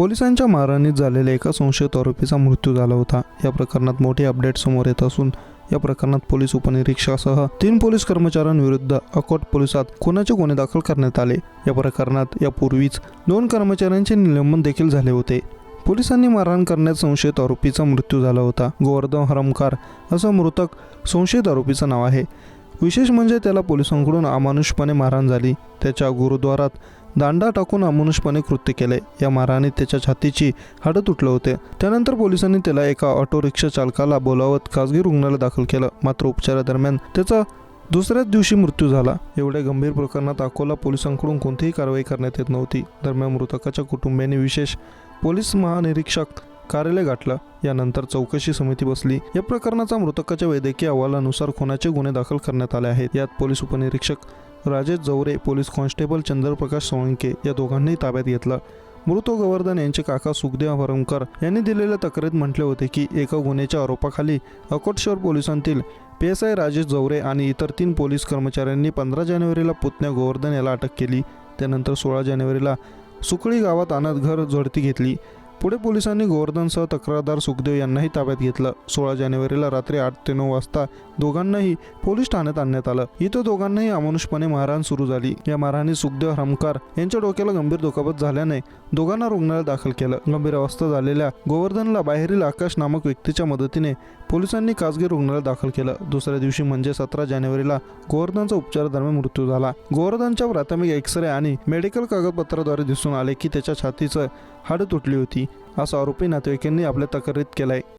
पोलिसांच्या मारहाणीत झालेल्या एका संशयित आरोपीचा मृत्यू झाला होता. या प्रकरणात मोठे अपडेट समोर येत असून या प्रकरणात पोलीस उपनिरीक्षकासह तीन पोलीस कर्मचाऱ्यांविरुद्ध अकोट पोलिसात खुनाचे गुन्हे दाखल करण्यात आले. या प्रकरणात यापूर्वीच दोन कर्मचाऱ्यांचे निलंबन देखील झाले होते. पोलिसांनी मारहाण करण्यात संशयित आरोपीचा मृत्यू झाला होता. गोवर्धन हरमकार असं मृतक संशयित आरोपीचं नाव आहे. विशेष म्हणजे त्याला पोलिसांकडून अमानुषपणे मारहाण झाली. त्याच्या गुरुद्वारात दांडा टाकून अमानुषपणे कृत्य केले. या मारहाणीत त्याच्या छातीची हाडं तुटलं होते. त्यानंतर पोलिसांनी त्याला एका ऑटो रिक्षा चालकाला बोलावत खासगी रुग्णालयात दाखल केलं. मात्र उपचारादरम्यान त्याचा दुसऱ्याच दिवशी मृत्यू झाला. एवढ्या गंभीर प्रकरणात अकोला पोलिसांकडून कोणतीही कारवाई करण्यात येत नव्हती. दरम्यान मृतकाच्या कुटुंबियांनी विशेष पोलीस महानिरीक्षक कार्यालय गाठलं. यानंतर चौकशी समिती बसली. या प्रकरणाचा मृतकाच्या वैद्यकीय अहवालानुसार खुनाचे गुन्हे दाखल करण्यात आले आहेत. यात पोलीस उपनिरीक्षक राजेश जवरे पोलीस कॉन्स्टेबल चंद्रप्रकाश सोळंके या दोघांनाही ताब्यात घेतलं. मृत गोवर्धन यांचे काका सुखदेव हरमकर यांनी दिलेल्या तक्रारीत म्हटले होते की एका गुन्ह्याच्या आरोपाखाली अकोटशहर पोलिसांतील P S I Rajesh Jaware आणि इतर तीन पोलीस कर्मचाऱ्यांनी पंधरा जानेवारीला पुतण्या गोवर्धन याला अटक केली. त्यानंतर सोळा जानेवारीला सुकळी गावात आणत घर झडती घेतली. पुढे पोलिसांनी गोवर्धनसह तक्रारदार सुखदेव यांनाही ताब्यात घेतलं. सोळा जानेवारीला रात्री आठ ते नऊ वाजता दोघांनाही पोलीस ठाण्यात आणण्यात आलं. इथं दोघांनाही अमानुषपणे मारहाण सुरू झाली. या मारहाणी सुखदेव हरमकार यांच्या डोक्याला गंभीर दुखापत झाल्याने दोघांना रुग्णालयात दाखल केलं. गंभीर अवस्था झालेल्या गोवर्धनला बाहेरील आकाश नामक व्यक्तीच्या मदतीने पोलिसांनी खासगी रुग्णालयात दाखल केलं. दुसऱ्या दिवशी म्हणजे सतरा जानेवारीला गोवर्धनचा उपचारादरम्यान मृत्यू झाला. गोवर्धनच्या प्राथमिक एक्सरे आणि मेडिकल कागदपत्राद्वारे दिसून आले की त्याच्या छातीचं हाडं तुटली होती. असा आरोपी नातेवाईकांनी आपल्या तक्रारीत केलाय.